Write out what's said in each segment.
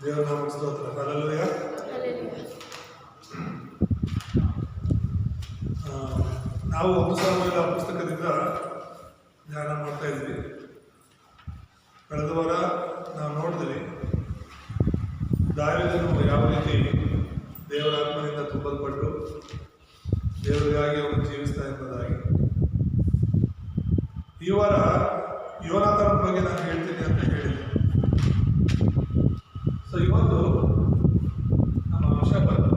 ದೇವರ ನಾಮ ಸ್ತೋತ್ರ. ಹಲ್ಲೆಲೂಯ ಆ, ನಾವು ಒಂದು ಸಮಯದ ಪುಸ್ತಕದಿಂದ ಧ್ಯಾನ ಮಾಡ್ತಾ ಇದ್ವಿ ಕಳೆದ ವಾರ ನಾವು ನೋಡಿದ್ವಿ ದಾವಿದನು ಯಾವ ರೀತಿ ದೇವರ ಆತ್ಮನಿಂದ ತುಂಬಲ್ಪಟ್ಟು ದೇವರಿಗಾಗಿ ಅವನು ಜೀವಿಸ್ತಾ ಎಂಬುದಾಗಿ. ಈ ವಾರ ಯೋನಾಥನ ಬಗ್ಗೆ ನಾನು ಹೇಳ್ತೀನಿ ಅಂತ ಹೇಳಿದೆ ಸೊ ಇವತ್ತು ನಮ್ಮ ಅಂಶ ಬಂತು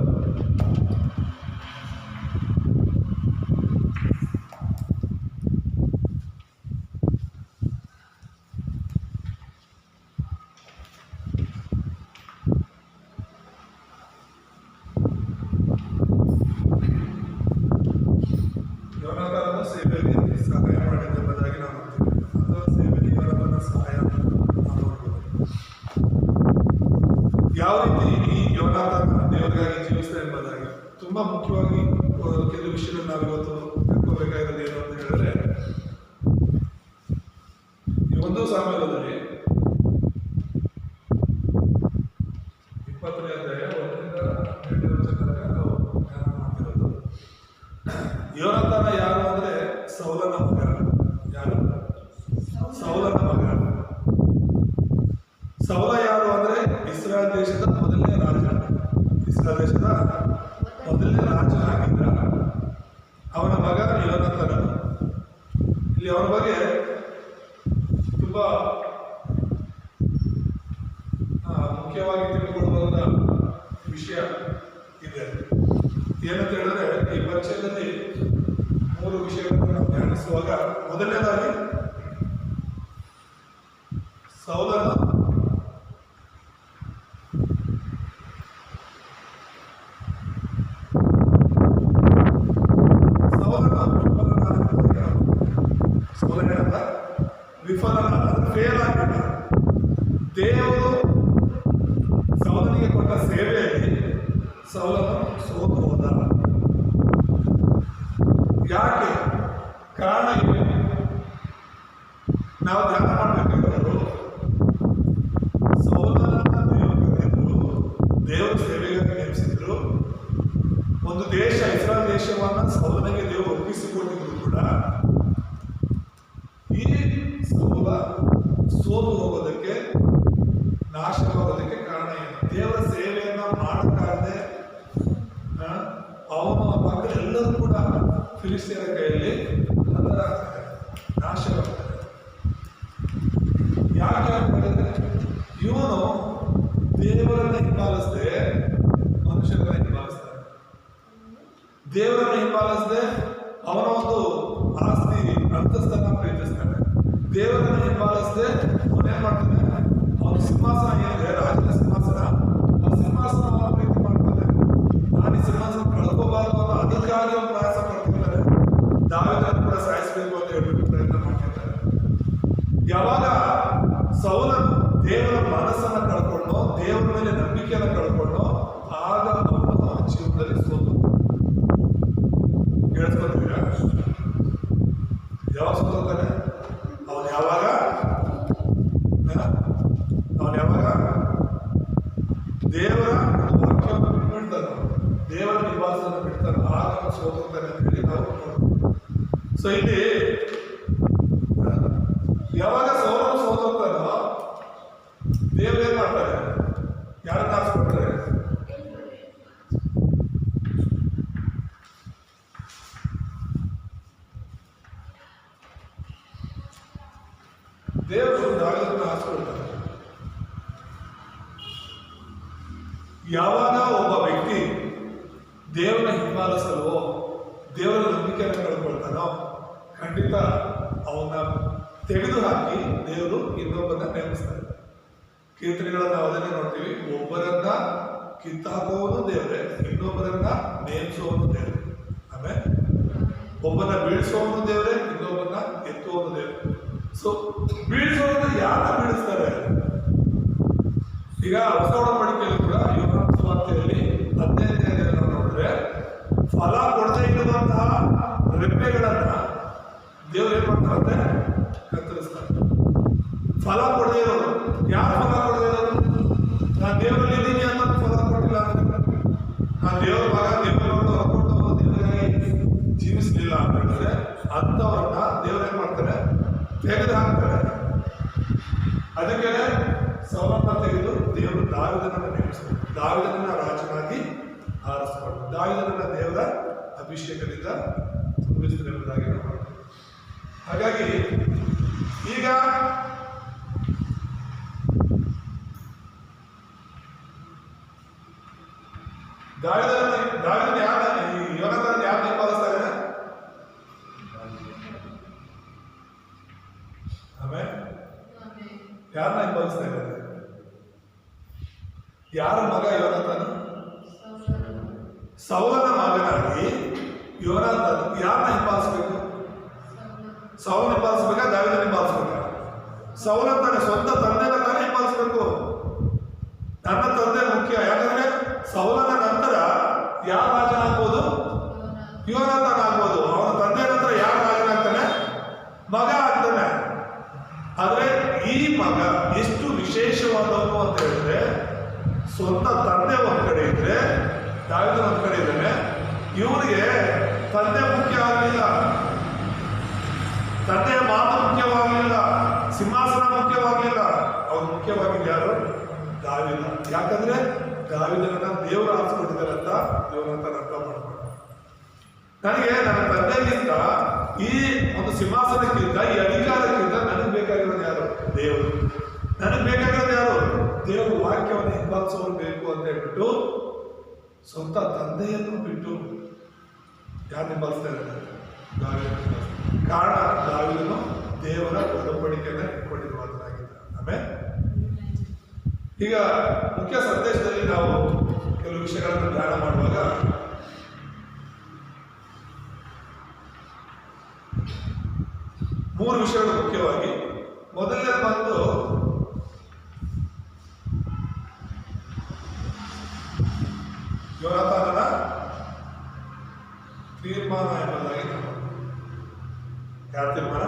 ಯೋನಾಥನ ಸೇವೆಗೆ ಸಹಾಯ ಮಾಡಿದ್ದೆಂಬುದಾಗಿ ನಾವು ನೋಡ್ತೀವಿ ಅಥವಾ ಸೇವೆಗೆ ಯೋನಾಥನ ಸಹಾಯ ನಾವು ಯಾವ ರೀತಿ ಈ ಯೋನಾಥನ ದೇವರಿಗಾಗಿ ಜೀವಿಸ್ತಾ ಎಂಬುದಾಗಿ? ತುಂಬಾ ಮುಖ್ಯವಾಗಿ ಕೆಲವು ವಿಷಯಗಳು ನಾವಿವತ್ತು ತಿಳ್ಕೋಬೇಕಾಗಿರೋದು ಏನು ಅಂತ ಹೇಳಿದ್ರೆ ಈ ಒಂದು ಸಾಮಾನ್ಯದಲ್ಲಿ ಇಪ್ಪತ್ತನೇ ಅಧ್ಯಾಯ ಒಂದರಿಂದ ಎರಡನೇ ವರ್ಷ ತನಕ ನಾವು ಧ್ಯಾನ ಮಾಡ್ತಿರೋದು ಯೋನಾಥನ ಯಾರು ಅಂದ್ರೆ ಸೌಲನ ಮಗ ಯಾರು ಸೌಲನ ಮಗ ಸೌಲ ಯಾರು ಅಂದ್ರೆ ಇಸ್ರಾಯಲ್ ದೇಶದ ಮೊದಲನೇ ರಾಜ ಇಸ್ರಾಯಲ್ ದೇಶದ ಮೊದಲನೇ ರಾಜ ಆಗಿದ್ದ ಅವನ ಮಗ ಯೋನಾಥನ ಇಲ್ಲಿ ಅವನ ಬಗ್ಗೆ ತುಂಬಾ ಆ, ಮುಖ್ಯವಾಗಿ ತಿಳಿದುಕೊಳ್ಳುವಂತ ವಿಷಯ ಇದೆ. ಏನಂತ ಹೇಳಿದ್ರೆ ಈ ಪರಿಚಯದಲ್ಲಿ ಮೂರು ವಿಷಯಗಳನ್ನು ನಾವು ಧ್ಯಾನಿಸುವಾಗ ಮೊದಲನೇದಾಗಿ ಸೌಲನ ಸೌಲನ ವಿಫಲನಾದ ಸೌಲನೇನಂತ ವಿಫಲನಾದ ಫೇಲ್ ಆಗಿದ್ದ ದೇವರು ಸೌಲನಿಗೆ ಕೊಟ್ಟ ಸೇವೆಯಲ್ಲಿ ಸೌಲನು ಸೋತು ಹೋದ ಯಾಕೆ ಕಾರಣ ಏನು ನಾವು ಧ್ಯಾನ ಮಾಡಬೇಕಾದ್ರು ಸೌಲನನ್ನ ದೇವರು ಕರೆದಿದ್ರು ದೇವರು ಸೇವೆಗಾಗಿ ನೇಮಿಸಿದ್ರು ಒಂದು ದೇಶ ಇಸ್ರಾಯಲ್ ಸೌಲನಿಗೆ ದೇವರು ಒಪ್ಪಿಸಿಕೊಂಡಿದ್ರು ಕೂಡ, ಈ ಸಮೂಹ ಸೋಲು ಹೋಗೋದಕ್ಕೆ, ನಾಶವಾಗೋದಕ್ಕೆ ಕಾರಣ ಏನು? ದೇವರ ಸೇವೆಯನ್ನ ಮಾಡಕ್ಕಾಗದೆ ಅವನ ಮಕ್ಕಳೆಲ್ಲರೂ ಕೂಡ ಫಿಲಿಸ್ತೀನ ಕೈಯಲ್ಲಿ ಹತರಾಗ್ತಾರೆ ನಾಶವಾಗ್ತಾರೆ ಯಾಕೆ ಅಂತ ಹೇಳಿದ್ರೆ ಇವನು ದೇವರನ್ನ ಹಿಂಬಾಲಿಸದೆ ಮನುಷ್ಯರನ್ನ ಹಿಂಬಾಲಿಸ್ತಾನೆ ದೇವರನ್ನ ಹಿಂಬಾಲಿಸದೆ ಅವನ ಒಂದು ಆಸ್ತಿ ಅಂತಸ್ತನ್ನ ಪ್ರಯತ್ನಿಸ್ತಾನೆ ದೇವರನ್ನ ಹಿಂಬಾಲಿಸದೆ ಅವನೇನ್ ಮಾಡ್ತಾನೆ ಅವನ ಸಿಂಹಾಸನ ಏನಿದೆ? ರಾಜನ ಸಿಂಹಾಸನ. ಆ ಸಿಂಹಾಸನ ಪ್ರೀತಿ ಮಾಡ್ತಾನೆ ನಾನು ಈ ಸಿಂಹಾಸನ ಕಳ್ಕೋಬಾರದು ಅನ್ನೋ ಅದಕ್ಕಾಗಿ ಅವನು ಪ್ರಯಾಸ ಪಡ್ತಿರ್ತಾನೆ ದಾವಿದನ್ನು ಕೂಡ ಸಾಯಿಸಬೇಕು ಅಂತ ಹೇಳ್ಬಿಟ್ಟು ಪ್ರಯತ್ನ ಮಾಡ್ತಿರ್ತಾರೆ ಯಾವಾಗ ಸೌಲನು ದೇವರ ಮನಸ್ಸನ್ನ ಕಳ್ಕೊಂಡು, ದೇವರ ಮೇಲೆ ನಂಬಿಕೆಯನ್ನು ಕಳ್ಕೊಂಡು ಆಗ ಅವನು ಅವನ ಜೀವನದಲ್ಲಿ ಸೋತು ಕೇಳಿಸ್ಕೊತೀರಾ ಯಾವಾಗ ಸೋತಾನೆ ಅವನು ಯಾವಾಗ ಅವನು ಯಾವಾಗ ದೇವರ ಒಂದು ವಾಕ್ಯವನ್ನು ಬಿಟ್ಬಿಡ್ತಾನೆ ದೇವರ ನಿವಾಸವನ್ನು ಬಿಡ್ತಾನೆ ಆಗ ಅವನು ಸೋತಾನೆ ಅಂತ ಹೇಳಿ ನಾವು ನೋಡ್ತೀವಿ ಸೊ ಇಲ್ಲಿ ಯಾವಾಗ ಸೌರನು ಸೋತೋಗ್ತಾನೋ ದೇವ್ರು ಏನ್ ಮಾಡ್ತಾರೆ ಯಾರನ್ನ ಹಾಕ್ಸ್ಕೊಡ್ತಾರೆ ದೇವರು ದಾವಿದನ್ನ ಹಾಕ್ಸ್ಕೊಳ್ತಾರೆ ಯಾವಾಗ ಒಬ್ಬ ವ್ಯಕ್ತಿ ದೇವರನ್ನ ಹಿಂಬಾಲಿಸಲು ದೇವರ ನಂಬಿಕೆಯನ್ನು ಕಳ್ಕೊಳ್ತಾನೋ ಖಂಡಿತ ಅವನ್ನ ತೆಗೆದು ಹಾಕಿ ದೇವರು ಇನ್ನೊಬ್ಬನ ನೇಮಿಸ್ತಾರೆ ಕೀರ್ತನೆಗಳನ್ನ ಅದನ್ನೇ ನೋಡ್ತೀವಿ. ಒಬ್ಬರನ್ನ ಕಿತ್ತಾಕುವವನು ದೇವರೇ, ಇನ್ನೊಬ್ಬರನ್ನ ನೇಮಿಸುವವನು ದೇವರೇ. ಆಮೇಲೆ ಒಬ್ಬನ ಬೀಳಿಸುವವನು ದೇವರೇ ಇನ್ನೊಬ್ಬನ ಎತ್ತುವವನು ದೇವರೇ. ಸೊ ಬೀಳಿಸುವವನ್ನ ಯಾರ ಬೀಳಿಸ್ತಾರೆ? ಈಗ ಹೊಸ ಒಡಂಬಡಿಕೆಯಲ್ಲಿ ಕೂಡ ಸುವಾರ್ತೆಯಲ್ಲಿ ಹದಿನೈದನೇ ನೋಡಿದ್ರೆ, ಫಲ ಕೊಡದೇ ಇರುವಂತಹ ರೆಪ್ಪೆಗಳನ್ನ ದೇವ್ರು ಏನು ಮಾಡ್ತಾರಂತೆ? ಕತ್ತರಿಸ್ತಾರೆ. ಫಲ ಕೊಡದೇ ಇರೋರು ಯಾರು ಫಲ ಕೊಡದೇ ಇರೋರು ನಾನು ದೇವರಲ್ಲಿ ಇದ್ದೀನಿ ಅನ್ನೋದು ಫಲ ಕೊಟ್ಟಿಲ್ಲ ನಾನು ದೇವ್ರ ಭಾಗ ದೇವರನ್ನು ದೇವರಾಗಿ ಜೀವಿಸಲಿಲ್ಲ ಅಂತ ಹೇಳಿದ್ರೆ ಅಂಥವ್ರನ್ನ ದೇವ್ರು ಏನು ಮಾಡ್ತಾರೆ? ತೆಗೆದು ಹಾಕ್ತಾರೆ. ಅದಕ್ಕೆ ಸವರನ್ನ ತೆಗೆದು ದೇವರು ದಾವಿದನನ್ನು ನೇಮಿಸ್ತಾರೆ. ದಾವಿದನ ರಾಜನಾಗಿ ಆರಿಸ್ಕೊಂಡು ದಾವಿದನ ದೇವರ ಅಭಿಷೇಕದಿಂದ ತುಂಬಿಸಿದೆ ಎಂಬುದಾಗಿ ನಾವು ಹಾಗಾಗಿ ಈಗ ದಾವಿದನ ದಾವಿದನ ಯಾರ ಯೋನತನ ಯಾರು ಹಿಂಬಾಲಿಸ್ತಾ ಇದ್ದಾರೆ ಆಮೇಲೆ ಯಾರನ್ನ ಹಿಂಬಾಲಿಸ್ತಾ ಇದ್ದಾರೆ? ಯಾರ ಮಗ ಯೋನತನ ಸೌಲನ ಮಗನಾಗಿ ಯೋನಾಥನ ಯಾರನ್ನ ಹಿಂಬಾಲಿಸ್ಬೇಕು? ಸೌಲನ ನಿಭಾಯಿಸ್ಬೇಕಾ ದಾವಿದ ನಿಭಾಯಿಸ್ಬೇಕ ಸೌಲ ತಾನೆ, ಸ್ವಂತ ತಂದೆನ ತಾನೇ ಹಿಂಬಾಲಿಸ್ಬೇಕು ನನ್ನ ತಂದೆ ಮುಖ್ಯ, ಯಾಕಂದ್ರೆ ಸೌಲನ ನಂತರ ಯಾವ ರಾಜನಾಗ್ಬೋದು ಯುವನಾಥನ ಆಗ್ಬೋದು. ಅವನ ತಂದೆ ನಂತರ ಯಾರ ರಾಜನಾಗ್ತಾನೆ ಮಗ ಆಗ್ತಾನೆ. ಆದ್ರೆ ಈ ಮಗ ಎಷ್ಟು ವಿಶೇಷವಾದವನು ಅಂತ ಹೇಳಿದ್ರೆ, ಸ್ವಂತ ತಂದೆ ಒಂದ್ ಕಡೆ ಇದ್ರೆ ದಾವಿದ ಒಂದ್ ಕಡೆ ಇದ್ದಾನೆ ಇವನಿಗೆ ತಂದೆ ತಂದೆಯ ಮಾತು ಮುಖ್ಯವಾಗಲಿಲ್ಲ ಸಿಂಹಾಸನ ಮುಖ್ಯವಾಗಲಿಲ್ಲ ಅವ್ರು ಮುಖ್ಯವಾಗಿದ್ದು ಯಾರು? ದಾವಿದ. ಯಾಕಂದ್ರೆ ದಾವಿದನನ್ನ ದೇವರು ಆರಿಸ್ಕೊಂಡಿದ್ದಾರೆ ಅಂತ ದೇವರಂತ ಅರ್ಥ ಮಾಡ್ಕೊಂಡು ನನಗೆ ನನ್ನ ತಂದೆಗಿಂತ ಈ ಒಂದು ಸಿಂಹಾಸನಕ್ಕಿಂತ, ಈ ಅಧಿಕಾರಕ್ಕಿಂತ ನನಗೆ ಬೇಕಾಗಿರೋದು ಯಾರು? ದೇವರು. ನನಗೆ ಬೇಕಾಗಿರೋದು ಯಾರು? ದೇವರು ವಾಕ್ಯವನ್ನು ಹಿಂಬಾಲಿಸೋರು ಬೇಕು ಅಂತ ಹೇಳ್ಬಿಟ್ಟು ಸ್ವಂತ ತಂದೆಯನ್ನು ಬಿಟ್ಟು ಯಾರು ಹಿಂಬಾಲಿಸ್ತಾ ಇದ್ದಾರೆ. ಕಾರಣ ದಾವಿದನು ದೇವರ ಒಡಂಬಡಿಕೆಯನ್ನ ಇಟ್ಕೊಂಡಿರುವಂತನಾಗಿದ್ದ ಆಮೇಲೆ ಈಗ ಮುಖ್ಯ ಸಂದೇಶದಲ್ಲಿ ನಾವು ಕೆಲವು ವಿಷಯಗಳನ್ನು ಧ್ಯಾನ ಮಾಡುವಾಗ ಮೂರು ವಿಷಯಗಳು ಮುಖ್ಯವಾಗಿ ಮೊದಲನೇ ಬಂದು ಯೋನಾಥನ ತೀರ್ಮಾನ ಎಂಬುದಾಗಿ ನಾವು ಯಾರ ತೀರ್ಮಾನ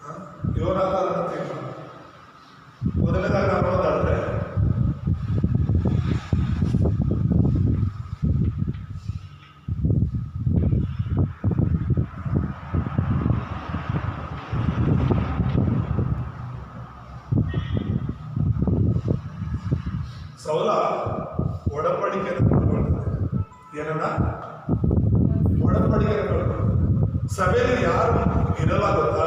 ಹ? ಯೋನಾಥಾನನ ತೀರ್ಮಾನ ಮೊದಲನೇದಾಗಿ ನಾವು ನೋಡೋದಾದರೆ ಸೌಲ ಒಡಂಬಡಿಕೆಯನ್ನು ಕಳ್ಕೊಂಡಿದ್ದಾನೆ ಏನನ್ನ? ಒಡಂಬಡಿಕೆಯನ್ನು ಕಳ್ಕೊಂಡಿದ್ದಾನೆ ಸಭೆಗೆ ಯಾರು ಇರಲಾಗುತ್ತಾ? ಗೊತ್ತಾ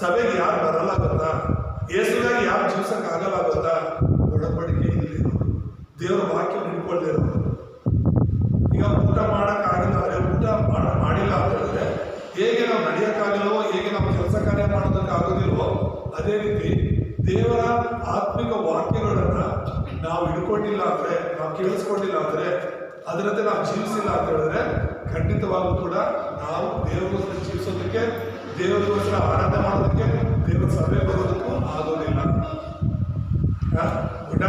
ಸಭೆಗೆ ಯಾರು ಬರಲಾಗುತ್ತಾ? ಗೊತ್ತಾ ಯೇಸುಗಾಗಿ ಯಾರು ಜೀವಿಸಕ್ಕೆ ಆಗಲ್ಲ ಗೊತ್ತಾ ಒಡಂಬಡಿಕೆ ಇಲ್ಲಿ ದೇವರ ವಾಕ್ಯ ಹಿಡ್ಕೊಳ್ಳದೆ ಈಗ ಊಟ ಮಾಡೋಕ್ಕಾಗಿಲ್ಲ ಅಂದ್ರೆ ಊಟ ಮಾಡ, ಮಾಡಿಲ್ಲ ಅಂತ ಹೇಳಿದ್ರೆ ಹೇಗೆ ನಾವು ನಡೆಯೋಕ್ಕಾಗಲ್ವೋ, ಹೇಗೆ ನಾವು ಕೆಲಸ ಕಾರ್ಯ ಮಾಡೋದಕ್ಕೆ ಆಗೋದಿಲ್ವೋ, ಅದೇ ರೀತಿ ದೇವರ ಆತ್ಮಿಕ ವಾಕ್ಯಗಳನ್ನು ನಾವು ಹಿಡ್ಕೊಂಡಿಲ್ಲ ಅಂದ್ರೆ, ನಾವು ಕೇಳಿಸ್ಕೊಂಡಿಲ್ಲ ಅಂದ್ರೆ ಅದರಂತೆ ನಾವು ಜೀವಿಸಿಲ್ಲ ಅಂತ ಹೇಳಿದ್ರೆ ಖಂಡಿತವಾಗೂ ಕೂಡ ನಾವು ದೇವರಿಗೋಸ್ಕರ ಜೀವಿಸೋದಕ್ಕೆ ದೇವರಿಗೋಸ್ಕರ ಆರಾಧನೆ ಮಾಡೋದಕ್ಕೆ, ದೇವರ ಸಭೆ ಬರೋದಕ್ಕೂ ಆಗೋದಿಲ್ಲ ಹ? ಊಟ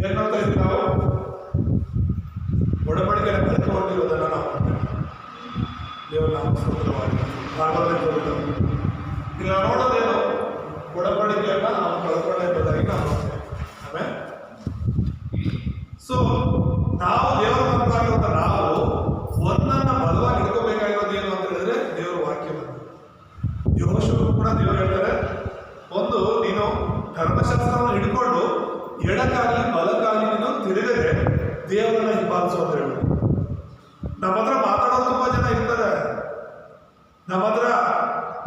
ಏನ್ ಮಾಡ್ತಾ ಇದ್ವಿ ನಾವು ಒಡಂಬಡಿಕೆ ಕಳ್ಕೊಂಡಿರೋದನ್ನ ನಾವು ಮಾಡ್ತೇವೆ ದೇವರ ನಾಮ ಸ್ತೋತ್ರವಾಗಿ ಭಾಗವತ ಜೋಡಿತು ಈಗ ನಾವು ನೋಡೋದೇನು ಒಡಂಬಡಿಕೆಯನ್ನ ನಾವು ಕಳ್ಕೊಂಡ ಎಂಬುದಾಗಿ ನಾವು ನೋಡ್ತೇವೆ ಆಮೇಲೆ ಸೊ ನಾವು ದೇವರ ಮಕ್ಕಳಾಗಿರುವಂತ ನಾವು ಒಂದನ್ನ ಬಲವಾಗಿ ಹಿಡ್ಕೋಬೇಕಾಗಿರೋದು ಏನು ಅಂತ ಹೇಳಿದ್ರೆ ದೇವರ ವಾಕ್ಯವನ್ನು ಯೋಶುವು ಕೂಡ ದೇವರು ಹೇಳ್ತಾರೆ ಒಂದು ನೀನು ಧರ್ಮಶಾಸ್ತ್ರವನ್ನು ಹಿಡ್ಕೊಂಡು ಎಡಕ್ಕಾಗಲಿ ಬಲಕ್ಕಾಗಲಿ ನೀನು ತಿರುಗದೆ ದೇವರನ್ನ ಹಿಂಬಾಲಿಸು ಅಂತ ಹೇಳಿ ನಮ್ಮ ಹತ್ರ ಮಾತಾಡೋರು ತುಂಬಾ ಜನ ಇರ್ತಾರೆ ನಮ್ಮ ಹತ್ರ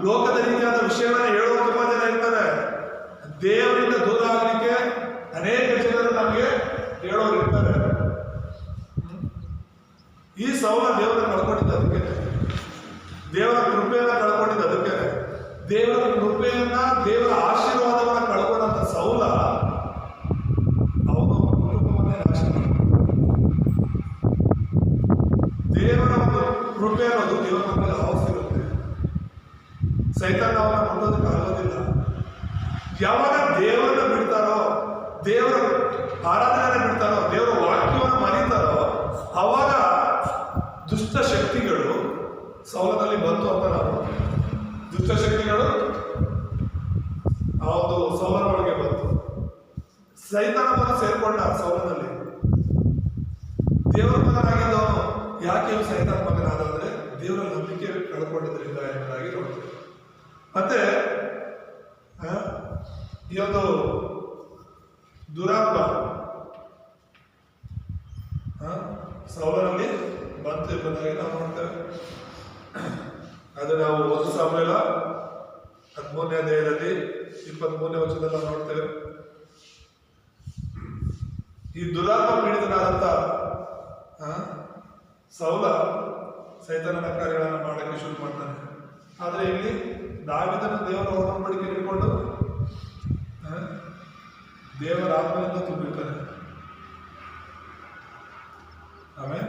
ಲೋಕದ ರೀತಿಯಾದ ವಿಷಯಗಳನ್ನ ಹೇಳೋರು ತುಂಬಾ ಜನ ಇರ್ತಾರೆ ದೇವರಿಂದ ದೂರ ಆಗಲಿಕ್ಕೆ ಅನೇಕ ಜನರು ನಮಗೆ ಹೇಳೋರು ಇರ್ತಾರೆ ಈ ಸೌಲ ದೇವರ ಕಳ್ಕೊಂಡಿದ್ದು ಅದಕ್ಕೆ ದೇವರ ಕೃಪೆಯನ್ನ ಕಳ್ಕೊಂಡಿದ್ದು ಅದಕ್ಕೆ ದೇವರ ಕೃಪೆಯನ್ನ ದೇವರ ಆಶೀರ್ವಾದವನ್ನ ಕಳ್ಕೊಂಡಂತ ಸೌಲ ಅವನು ಕುಟುಂಬವನ್ನೇ ನಾಶ ಮಾಡಿದ. ದೇವರ ಒಂದು ಕೃಪೆ ಅನ್ನೋದು ದೇವರ ಮೇಲೆ ಆವಶ್ಯಕತೆ ಸೈತಾನ ಅವನ ಮಾಡೋದಕ್ಕೆ ಆಗೋದಿಲ್ಲ. ಯಾವಾಗ ದೇವರನ್ನ ಬಿಡ್ತಾರೋ, ದೇವರ ಆರಾಧನೆ ಬಿಡ್ತಾರೋ, ದೇವರ ವಾಕ್ಯವನ್ನು ಮರೀತಾರೋ, ಅವಾಗ ದುಷ್ಟ ಶಕ್ತಿಗಳು ಸೌಲದಲ್ಲಿ ಬಂತು ಅಂತ ನಾವು ದುಷ್ಟ ಶಕ್ತಿಗಳು ಆ ಒಂದು ಸೌಲನ ಒಳಗೆ ಬಂತು. ಸೈತಾನ ಬಂದು ಸೇರ್ಕೊಂಡ ಸೌಲನಲ್ಲಿ ದೇವರ ಮಗನಾಗಿದ್ದವನು ಯಾಕೆ ಇವ್ನು ಸೈತಾತ್ಮಕನಾದ ಅಂದ್ರೆ ದೇವರ ನಂಬಿಕೆ ಕಳ್ಕೊಂಡಿದ್ರಿಂದ ಎಂಬುದಾಗಿ ನೋಡ್ತೇವೆ. ಮತ್ತೆ ಈ ಒಂದು ದುರಾತ್ಮ ಸೌಲನಲ್ಲಿ ಬಂತು ಎಂಬುದಾಗಿ ನಾವು ನೋಡ್ತೇವೆ. ಅದು ನಾವು ಒಂದು ಸಾವಿರ ಹದಿಮೂರನೇ ಅಧ್ಯಾಯದಲ್ಲಿ ಇಪ್ಪತ್ಮೂರನೇ ವರ್ಷದಲ್ಲಿ ನಾವು ನೋಡ್ತೇವೆ. ಈ ದುರಾತ್ಮ ಪೀಡಿತನಾದಂತ ಸೌಲ ಸೈತಾನನ ಕಾರ್ಯಗಳನ್ನು ಮಾಡೋಕ್ಕೆ ಶುರು ಮಾಡ್ತಾನೆ ಆದರೆ ಇಲ್ಲಿ ದಾವಿದನ ದೇವರ ಒಡಂಬಡಿಕೆ ಇಟ್ಕೊಂಡು ದೇವರ ಆತ್ಮದಿಂದ ತುಂಬಿರ್ತಾನೆ ಆಮೇಲೆ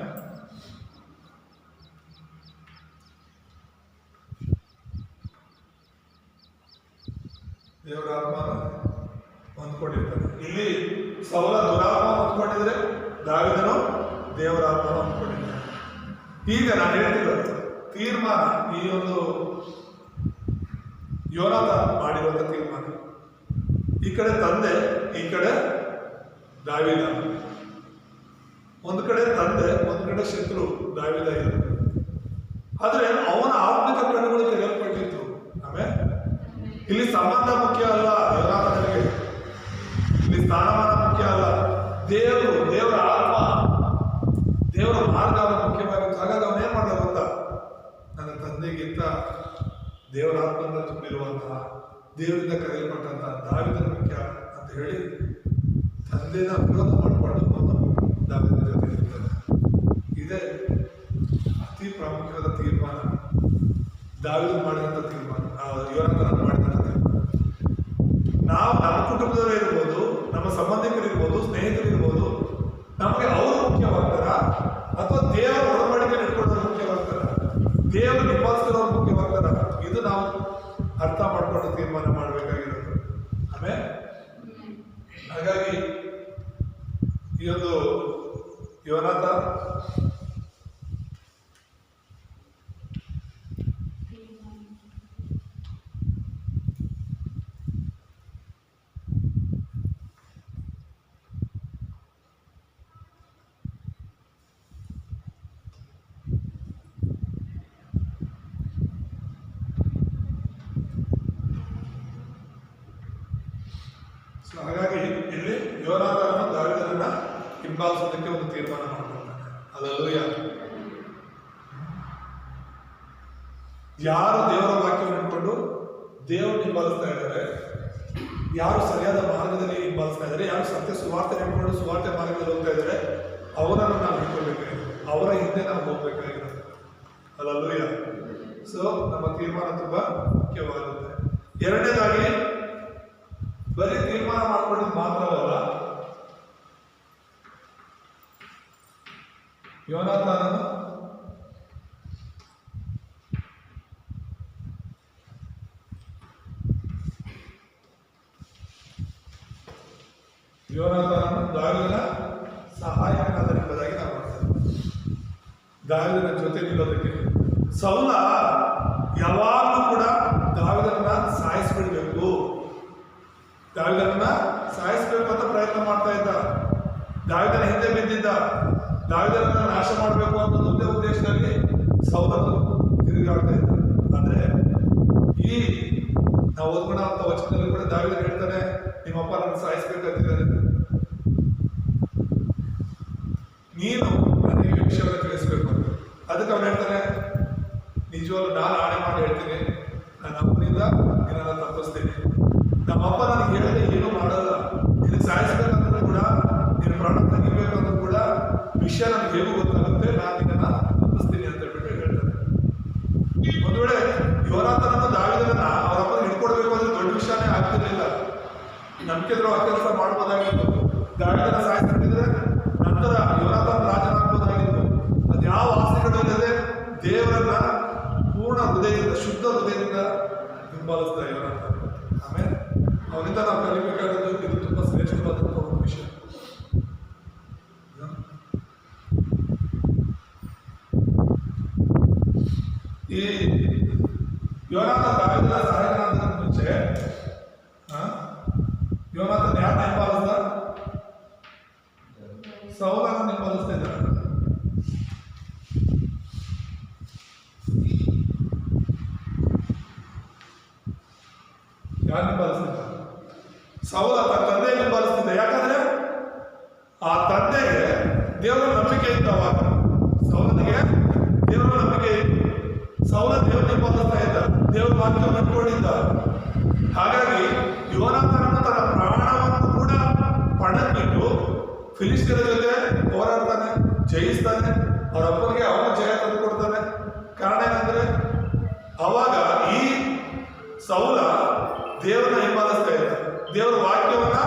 ದೇವರ ಆತ್ಮ ಹೊಂದ್ಕೊಂಡಿರ್ತಾನೆ. ಇಲ್ಲಿ ಸೌಲ ದುರಾತ್ಮ ಹೊಂದ್ಕೊಂಡಿದ್ರೆ ದಾವಿದನು ದೇವರ ಆತ್ಮ ಹೊಂದ್ಕೊಂಡಿದ್ದಾನೆ ಈಗ ನಾನು ಹೇಳ್ತಿಲ್ಲ ತೀರ್ಮಾನ, ಈ ಒಂದು ಯೋನಾಥ ಮಾಡಿರುವಂತ ತೀರ್ಮಾನ. ಈ ಕಡೆ ತಂದೆ, ಈ ಕಡೆ ದಾವಿದ. ಒಂದು ಕಡೆ ತಂದೆ, ಒಂದು ಕಡೆ ಶತ್ರು ದಾವಿದ ಇರೋದು. ಆದರೆ ಅವನ ಆತ್ಮಿಕ ಕಣ್ಣುಗಳು ತೆಗೆಯಲ್ಪಟ್ಟಿತ್ತು. ಆಮೇಲೆ ಇಲ್ಲಿ ಸಂಬಂಧ ಮುಖ್ಯ ಅಲ್ಲ ಯೋನಾಥನಿಗೆ ಇಲ್ಲಿ ಸ್ಥಾನಮಾನ ಮುಖ್ಯ ಅಲ್ಲ ದೇವರು ದೇವರ ಆತ್ಮ ದೇವರ ಮಾರ್ಗ ಅವನ ಮುಖ್ಯವಾಗಿತ್ತು ಹಾಗಾಗಿ ಅವನೇನ್ ಮಾಡ್ದ ಗೊತ್ತಾ ನನ್ನ ತಂದೆಗಿಂತ ದೇವರ ಆತ್ಮನ ತುಂಬಿರುವಂತಹ, ದೇವರಿಂದ ಕರೆಯಲ್ಪಟ್ಟಂತಹ ದಾವಿದನ ಮುಖ್ಯ ಅಂತ ಹೇಳಿ ತಂದೆನ ಅಪರಾಧ ಮಾಡಿಕೊಂಡು ದಾವಿದನ ಜೊತೆ ಇದೇ ಅತಿ ಪ್ರಾಮುಖ್ಯವಾದ ತೀರ್ಮಾನ ದಾವಿದ ಮಾಡಿದಂಥ ತೀರ್ಮಾನ ಆ ಯೋನಾಥನ ಮಾಡಿದಂಥ ತೀರ್ಮಾನ ನಾವು ನಮ್ಮ ಕುಟುಂಬದವರೇ ಇರ್ಬೋದು ನಮ್ಮ ಸಂಬಂಧಿಕರು ಇರ್ಬೋದು ಸ್ನೇಹಿತರು ಇರ್ಬೋದು ನಮಗೆ ಅವರು ಮುಖ್ಯವಾಗ್ತಾರ ಅಥವಾ ದೇವರ ಒಡಂಬಡಿಕೆ ಇಟ್ಕೊಳ್ಳೋರು ಮುಖ್ಯವಾಗ್ತಾರ ದೇವರು ನಿಭಾಯಿಸಿರೋರು ಮುಖ್ಯವಾಗ್ತಾರ ಇದು ನಾವು ಅರ್ಥ ಮಾಡ್ಕೊಂಡು ತೀರ್ಮಾನ ಮಾಡಬೇಕಾಗಿರೋದು ಆಮೇಲೆ ಹಾಗಾಗಿ ಈ ಒಂದು ಯೋನಾಥ ಸೊ ಹಾಗಾಗಿ ಇಲ್ಲಿ ಯೋನಾಥನನ್ನು ದಾವಿದನನ್ನ ಹಿಂಬಾಲಿಸೋದಕ್ಕೆ ಒಂದು ತೀರ್ಮಾನ ಮಾಡ್ಕೊಳ್ತಾನೆ ಅಲ್ಲೂಯ ಯಾರು ದೇವರ ವಾಕ್ಯವನ್ನು ಇಟ್ಕೊಂಡು ದೇವರು ಹಿಂಬಾಲಿಸ್ತಾ ಇದ್ದಾರೆ ಯಾರು ಸರಿಯಾದ ಮಾರ್ಗದಲ್ಲಿ ಹಿಂಬಾಲಿಸ್ತಾ ಇದ್ದಾರೆ ಯಾರು ಸತ್ಯ ಸುವಾರ್ತೆ ಇಟ್ಕೊಂಡು ಸುವಾರ್ತೆ ಮಾರ್ಗದಲ್ಲಿ ಹೋಗ್ತಾ ಇದ್ದಾರೆ ಅವರನ್ನು ನಾವು ಹಿಡ್ಕೊಳ್ಬೇಕಾಗಿದೆ ಅವರ ಹಿಂದೆ ನಾವು ಹೋಗ್ಬೇಕಾಗಿರೋದು ಅಲ್ಲೂಯ ಸೊ ನಮ್ಮ ತೀರ್ಮಾನ ತುಂಬಾ ಮುಖ್ಯವಾಗುತ್ತೆ ಎರಡನೇದಾಗಿ ಬರೀ ತೀರ್ಮಾನ ಮಾಡ್ಕೊಂಡಿದ್ದು ಮಾತ್ರವಲ್ಲ ಯೋನಾಥನನ್ನು ಯೋನಾಥನನ್ನು ದಾವಿದನ ಸಹಾಯಕನಾದ ಎಂಬುದಾಗಿ ನಾವು ಮಾಡ್ತೇವೆ ದಾವಿದನ ಜೊತೆ ನಿಲ್ಲೋದಕ್ಕೆ ಸೌಲ ಯಾವಾಗಲೂ ಕೂಡ ದಾವಿದನ್ನ ಸಾಯಿಸ್ಬಿಡ್ಬೇಕು ದಾವಿದನ್ನ ಸಾಯಿಸ್ಬೇಕು ಅಂತ ಪ್ರಯತ್ನ ಮಾಡ್ತಾ ಇದ್ದ ದಾವಿದನ ಹಿಂದೆ ಬಿದ್ದಿದ್ದ ದಾವಿದನನ್ನ ನಾಶ ಮಾಡಬೇಕು ಅನ್ನೋ ಒಂದೇ ಉದ್ದೇಶದಲ್ಲಿ ಸೌಲನ್ನು ತಿರುಗಾಡ್ತಾ ಇದ್ದ ಆದ್ರೆ ಈ ನಾವು ಓದ್ಕೊಂಡಂತ ವಚನದಲ್ಲಿ ಕೂಡ ದಾವಿದ ಹೇಳ್ತಾನೆ ನಿಮ್ಮಪ್ಪ ನನ್ನ ಸಾಯಿಸ್ಬೇಕಂತಿದ್ದಾರೆ ನೀನು ನನಗೆ ವಿಷಯವನ್ನು ತಿಳಿಸ್ಬೇಕು ಅಂತ. ಅದಕ್ಕೆ ಅವನು ಹೇಳ್ತಾನೆ, ನಿಜವಾಗ್ಲು ನಾನು ಆಣೆ ಮಾಡಿ ಹೇಳ್ತೀನಿ. ನನ್ನ ಅಪ್ಪನಿಂದ ನಿನ್ನ ತಪ್ಪಿಸ್ತೀನಿ. ನಮ್ಮಪ್ಪ ನನಗೆ ಹೇಳಿದ್ರೆ ಏನು ಮಾಡಲ್ಲ. ನಿನಗೆ ಸಾಯಿಸ್ಬೇಕಂದ್ರೆ ಕೂಡ, ನಿನ್ನ ಪ್ರಾಣ ತೆಗಿಬೇಕಂದ್ರೂ ಕೂಡ, ವಿಷಯ ನನಗೆ ಹೇಗೂ ನಂಬಿಕೆ ದ್ರೋಹ ಕೆಲಸ ಮಾಡ್ಬೋದಾಗಿತ್ತು. ದಾಳಿಯನ್ನು ಸಾಯಿಸ್ಬಿಟ್ಟಿದ್ರೆ ನಂತರ ಯೋನಾಥನ ರಾಜನಾಗ್ಬೋದಾಗಿತ್ತು. ಅದು ಯಾವ ಆಸೆಗಳು ಇಲ್ಲದೆ ದೇವರನ್ನ ಪೂರ್ಣ ಹೃದಯದಿಂದ, ಶುದ್ಧ ಹೃದಯದಿಂದ ಹಿಂಬಾಲಿಸ್ತಾ ಇದ್ದಾರೆ ಆಮೇಲೆ ಅವರಿಂದ ನಾವು ಕಲಿಬೇಕಾದದ್ದು ಇದು ತುಂಬಾ ಶ್ರೇಷ್ಠವಾದಂತಹ ಒಂದು ವಿಷಯ. ಈ ದಾವಿದನ ಸಹಾಯಕನಾದ ಮುಂಚೆ ಆ, ಯೋನಾಥನ್ ಯಾರನ್ನ ಹಿಂಬಾಲಿಸ್ದ ಸೌಲನ ಹಿಂಬಾಲಿಸ್ತಾ ಇದ್ದ ಯಾರು ಹಿಂಬಾಲಿಸ್ತಿದ್ದ ಸೌಲ ತನ್ನ ತಂದೆಯನ್ನು ಹಿಂಬಾಲಿಸ್ತಿದ್ದ ಯಾಕಂದ್ರೆ ಆ ತಂದೆಗೆ ದೇವರ ನಂಬಿಕೆ ಇತ್ತು ಅವಾಗ ಸೌಲನಿಗೆ ದೇವರ ನಂಬಿಕೆ ಇತ್ತು ಸೌಲ ದೇವರ ಹಿಂಬಾಲಿಸ್ತಾ ಇದ್ದ ದೇವರ ವಾಕ್ಯವನ್ನು ನಂಬಿಕೊಂಡಿದ್ದ ಹಾಗಾಗಿ ಯೋನಾಥನನ್ನು ತನ್ನ ಪ್ರಾಣವನ್ನು ಕೂಡ ಪಣಕ್ಕಿಟ್ಟು ಫಿಲಿಸ್ತೀರ ಜೊತೆ ಹೋರಾಡ್ತಾನೆ ಜಯಿಸ್ತಾನೆ ಅವರ ಅಪ್ಪನಿಗೆ ಅವನ ಜಯ ತಂದು ಕೊಡ್ತಾನೆ ಕಾರಣ ಏನಂದ್ರೆ ಅವಾಗ ಈ ಸೌಲ ದೇವರನ್ನ ಹಿಂಬಾಲಿಸ್ತಾ ಇದ್ದ ದೇವರ ವಾಕ್ಯವನ್ನ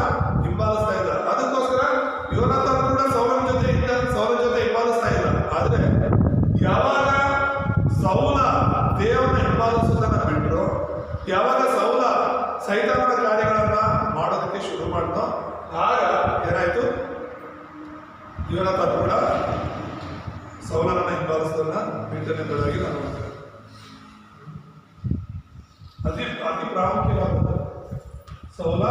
ಹಿಂಬಾಲಿಸ್ತಾ ಇದ್ದ ಅದಕ್ಕೋಸ್ಕರ ಯೋನಾಥನ್ ಕೂಡ ಸೌಲನ ಜೊತೆ ಇದ್ದ, ಸೌಲನ ಜೊತೆ ಹಿಂಬಾಲಿಸ್ತಾ ಇಲ್ಲ. ಆದ್ರೆ ಯಾವಾಗ ಸೌಲ ದೇವರನ್ನ ಹಿಂಬಾಲಿಸೋದನ್ನ ಬಿಟ್ಟರು ಯಾವಾಗ ಸೌಲ ಸೈತಾನನ ಕಾರ್ಯಗಳನ್ನ ಮಾಡೋದಕ್ಕೆ ಶುರು ಮಾಡ್ತೋ, ಆಗ ಏನಾಯ್ತು? ಯೋನಾಥನ್ ಕೂಡ ಸೌಲನನ್ನ ಹಿಂಬಾಲಿಸೋದನ್ನ ಬಿಟ್ಟನೆಂಬುದಾಗಿ ನಾವು ನೋಡ್ತೇವೆ ಅತಿ ಅತಿ ಪ್ರಾಮುಖ್ಯವಾದದ್ದು ಸೌಲ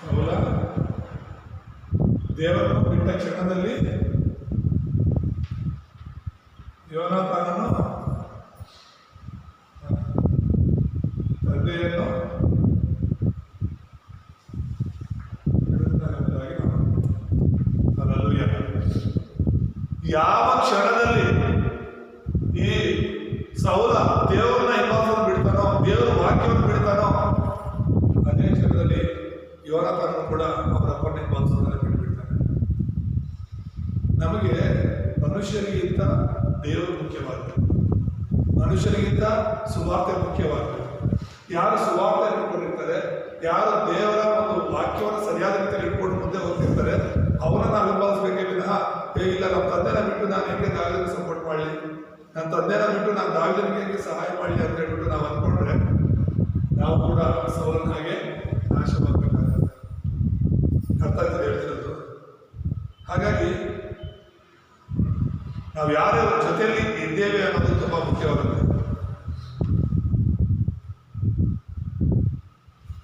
ಸೌಲ ದೇವರನ್ನು ಬಿಟ್ಟ ಕ್ಷಣದಲ್ಲಿ ಯೋನಾಥನನ್ನು ತಂದೆಯನ್ನು ಬಿಡುತ್ತಾನೆಂಬುದಾಗಿ ನಾವು ಹಲ್ಲೆಲೂಯ. ಯಾವ ಕ್ಷಣದಲ್ಲಿ ಈ ಸೌಲ ದೇವರನ್ನ ಹಿಂಬಾಲಿಸೋದು ಬಿಡ್ತಾನೋ ದೇವರ ವಾಕ್ಯವನ್ನು ಬಿಡ್ತಾನೋ ಅದೇ ಕ್ಷಣದಲ್ಲಿ ಯೋನಾಥನನ್ನು ಕೂಡ ಅವರ ಅಪ್ಪನ ಹಿಂಬಾಲಿಸೋದನ್ನ ಬಿಟ್ಬಿಡ್ತಾನೆ ನಮಗೆ ಮನುಷ್ಯರಿಗಿಂತ ದೇವರು ಮುಖ್ಯವಾಗಿದೆ ಮನುಷ್ಯರಿಗಿಂತ ಸುವಾರ್ತೆ ಮುಖ್ಯವಾಗಿದೆ. ಯಾರು ಸುವಾರ್ತೆ ಇಟ್ಕೊಂಡಿರ್ತಾರೆ ಯಾರು ದೇವರ ಒಂದು ವಾಕ್ಯವನ್ನು ಸರಿಯಾದ ರೀತಿಯಲ್ಲಿ ಇಟ್ಕೊಂಡು ಮುಂದೆ ಹೋಗ್ತಿರ್ತಾರೆ ಅವರನ್ನ ನಾವು ಹಿಂಬಾಲಿಸ್ಬೇಕೇ ವಿನಃ ಇಲ್ಲ, ನಮ್ಮ ತಂದೆನ ಬಿಟ್ಟು ನಾನು ಹೆಂಗೆ ದಾವಿಲಿಗೆ ಸಪೋರ್ಟ್ ಮಾಡಲಿ? ನನ್ನ ತಂದೆನ ಬಿಟ್ಟು ನಾನು ದಾವಿಲಿಗೆ ಹೆಂಗೆ ಸಹಾಯ ಮಾಡಲಿ ಅಂತ ಹೇಳ್ಬಿಟ್ಟು ನಾವು ಅಂದ್ಕೊಂಡ್ರೆ, ನಾವು ಕೂಡ ಸೌರನ ಹಾಗೆ ನಾಶವಾಗಬೇಕಾಗುತ್ತೆ. ಅರ್ಥ ಹೇಳ್ತಿರೋದು? ಹಾಗಾಗಿ, ನಾವು ಯಾರ ಜೊತೆಯಲ್ಲಿ ಇದ್ದೇವೆ ಅನ್ನೋದು ತುಂಬಾ ಮುಖ್ಯವಾಗುತ್ತೆ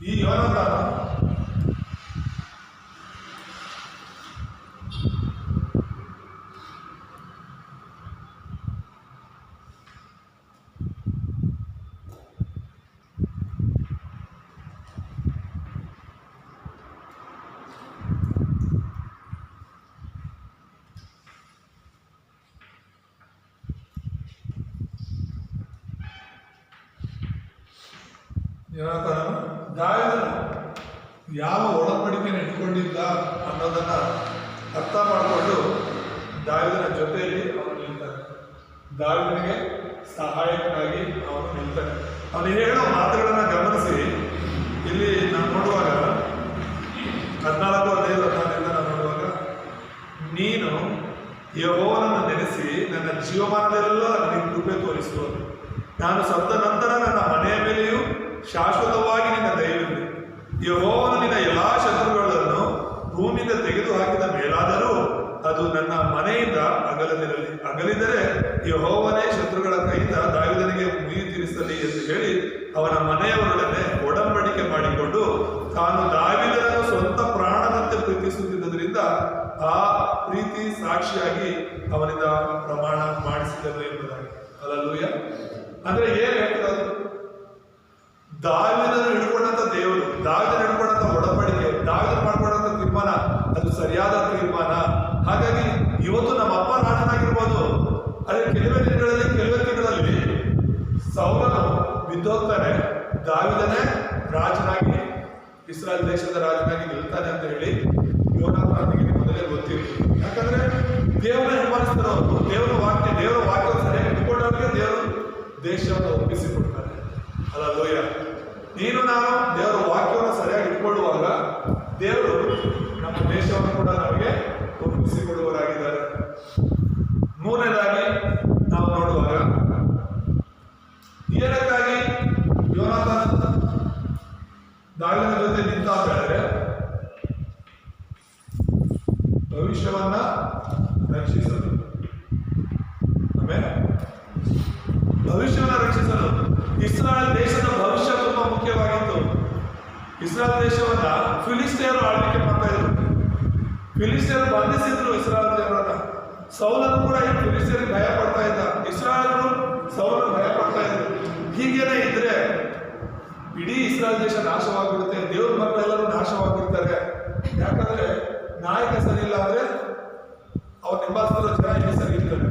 ಈ ಯೋನಾಥಾನ ಯೋನಾಥಾನನು ದಾವಿದನು ಯಾವ ಒಡಂಬಡಿಕೆಯನ್ನು ಇಟ್ಕೊಂಡಿದ್ದ ಅನ್ನೋದನ್ನ ಅರ್ಥ ಮಾಡಿಕೊಂಡು ದಾವಿದನ ಜೊತೆಯಲ್ಲಿ ಅವನು ನಿಲ್ತಾನೆ ದಾವಿದನಿಗೆ ಸಹಾಯಕನಾಗಿ ಅವನು ನಿಲ್ತಾನೆ ಅವನು ಹೇಳೋ ಮಾತುಗಳನ್ನು ಗಮನಿಸಿ. ಇಲ್ಲಿ ನಾನು ನೋಡುವಾಗ ಹದಿನಾಲ್ಕು ಹದಿನೈದು ಹದಿನಾರರಿಂದ ನಾವು ನೋಡುವಾಗ, ನೀನು ಯಹೋವನನ್ನು ನೆನೆಸಿ ನನ್ನ ಜೀವಮಾನದೆಲ್ಲ ನನಗೆ ಕೃಪೆ ತೋರಿಸುವ ನಾನು ಸತ್ತ ನಂತರ ನನ್ನ ಮನೆಯ ಮೇಲೆಯೂ ಶಾಶ್ವತವಾಗಿ ನಿನ್ನ ದಯವಿದೆ ಯಹೋವನ ನಿನ್ನ ಎಲ್ಲ ಶತ್ರುಗಳನ್ನು ಭೂಮಿಯಿಂದ ತೆಗೆದು ಹಾಕಿದ ಮೇಲಾದರೂ ಅದು ನನ್ನ ಮನೆಯಿಂದ ಅಗಲದಿರಲಿ. ಅಗಲಿದರೆ ಯಹೋವನೇ ಶತ್ರುಗಳ ಕೈಯಿಂದ ದಾವಿದನಿಗೆ ಮುಗಿ ತೀರಿಸಲಿ ಎಂದು ಹೇಳಿ ಅವನ ಮನೆಯವರೊಡನೆ ಒಡಂಬಡಿಕೆ ಮಾಡಿಕೊಂಡು ತಾನು ದಾವಿದನನ್ನು ಸ್ವಂತ ಪ್ರಾಣದಂತೆ ಪ್ರೀತಿಸುತ್ತಿದ್ದರಿಂದ ಆ ಪ್ರೀತಿ ಸಾಕ್ಷಿಯಾಗಿ ಅವನಿಂದ ಪ್ರಮಾಣ ಮಾಡಿಸಿದನು ಎಂಬುದಾಗಿ. ಅಲ್ಲೂಯ ಅಂದ್ರೆ ಏನ್ ಹೇಳ್ತಾರೆ ದಾವಿದನು ಹಿಡ್ಕೊಂಡಂತ ದೇವರು ದಾವಿದ ಹಿಡ್ಕೊಂಡಂತ ಒಡಂಬಡಿಕೆ ದಾವಿದ ಮಾಡ್ಕೊಂಡಂತ ತೀರ್ಮಾನ, ಅದು ಸರಿಯಾದ ಇವತ್ತು ನಮ್ಮ ಅಪ್ಪ ರಾಜನಾಗಿರ್ಬೋದು ಆದರೆ ಕೆಲವೇ ದಿನಗಳಲ್ಲಿ, ಕೆಲವೇ ತಿಂಗಳಲ್ಲಿ ಸೌಲನು ಬಿದ್ದೋಗ್ತಾನೆ, ದಾವಿದನೇ ರಾಜನಾಗಿ, ಇಸ್ರಾಯಲ್ ದೇಶದ ರಾಜನಾಗಿ ನಿಲ್ತಾನೆ ಅಂತ ಹೇಳಿ ಯೋನಾಥನಿಗೆ ಮೊದಲೇ ಗೊತ್ತಿತ್ತು. ಯಾಕಂದ್ರೆ ದೇವರ ಹಿಂಬಾಲಿಸ್ತಾರೆ ಅವರು. ದೇವರ ವಾಕ್ಯ ದೇವರ ವಾಕ್ಯ ಸರಿಯಾಗಿ ಇಟ್ಕೊಂಡವ್ರಿಗೆ ದೇವರು ದೇಶವನ್ನು ಒಪ್ಪಿಸಿಕೊಡ್ತಾರೆ ಅಲ್ಲ ಲೋಯ ನೀನು ನಾನು ದೇವರ ವಾಕ್ಯವನ್ನು ಸರಿಯಾಗಿ ಇಟ್ಕೊಳ್ಳುವಾಗ ದೇವರು ನಮ್ಮ ದೇಶವನ್ನು ಕೂಡ ನಮಗೆ ಒಪ್ಪಿಸಿಕೊಡುವರಾಗಿದ್ದಾರೆ ಮೂರನೇದಾಗಿ ನಾವು ನೋಡುವಾಗ ಏನಕ್ಕಾಗಿ ಯೋನಾಥನ ದಾವಿದನ ಜೊತೆ ನಿಂತ ಅಂತ ಹೇಳಿದ್ರೆ ಭವಿಷ್ಯವನ್ನ ರಕ್ಷಿಸಲು ಆಮೇಲೆ ಭವಿಷ್ಯವನ್ನ ರಕ್ಷಿಸಲು ಇಸ್ರಾಯೇಲ್ ದೇಶದ ಭವಿಷ್ಯ ತುಂಬಾ ಮುಖ್ಯವಾಗಿತ್ತು. ಇಸ್ರಾಯೇಲ್ ದೇಶವನ್ನ ಫಿಲಿಸ್ಟಿಯರು ಆಳ್ವಿಕೆ ಮಾಡ್ತಾ ಇದ್ರು. ಫಿಲಿಸ್ಟಿಯರು ಬಂಧಿಸಿದ್ರು ಇಸ್ರಾಯಲ್ ಜನರನ್ನ ಸೌಲನು ಕೂಡ ಈ ಫಿಲಿಸ್ಟಿಯರಿಗೆ ಭಯ ಪಡ್ತಾ ಇದ್ದ. ಇಸ್ರಾಯಲ್ರು ಸೌಲನ್ ಭಯ ಪಡ್ತಾ ಇದ್ರು. ಹೀಗೇನೆ ಇದ್ರೆ ಇಡೀ ಇಸ್ರಾಯಲ್ ದೇಶ ನಾಶವಾಗಿರುತ್ತೆ. ದೇವ್ರ ಮಕ್ಕಳೆಲ್ಲರೂ ನಾಶವಾಗಿರ್ತಾರೆ. ಯಾಕಂದ್ರೆ ನಾಯಕ ಸರಿ ಇಲ್ಲ ಅಂದ್ರೆ ಅವ್ರ ನಿಂಬಾಯಿಸ್ತಿರೋ ಜನ ಇಲ್ಲಿ ಇರ್ತಾರೆ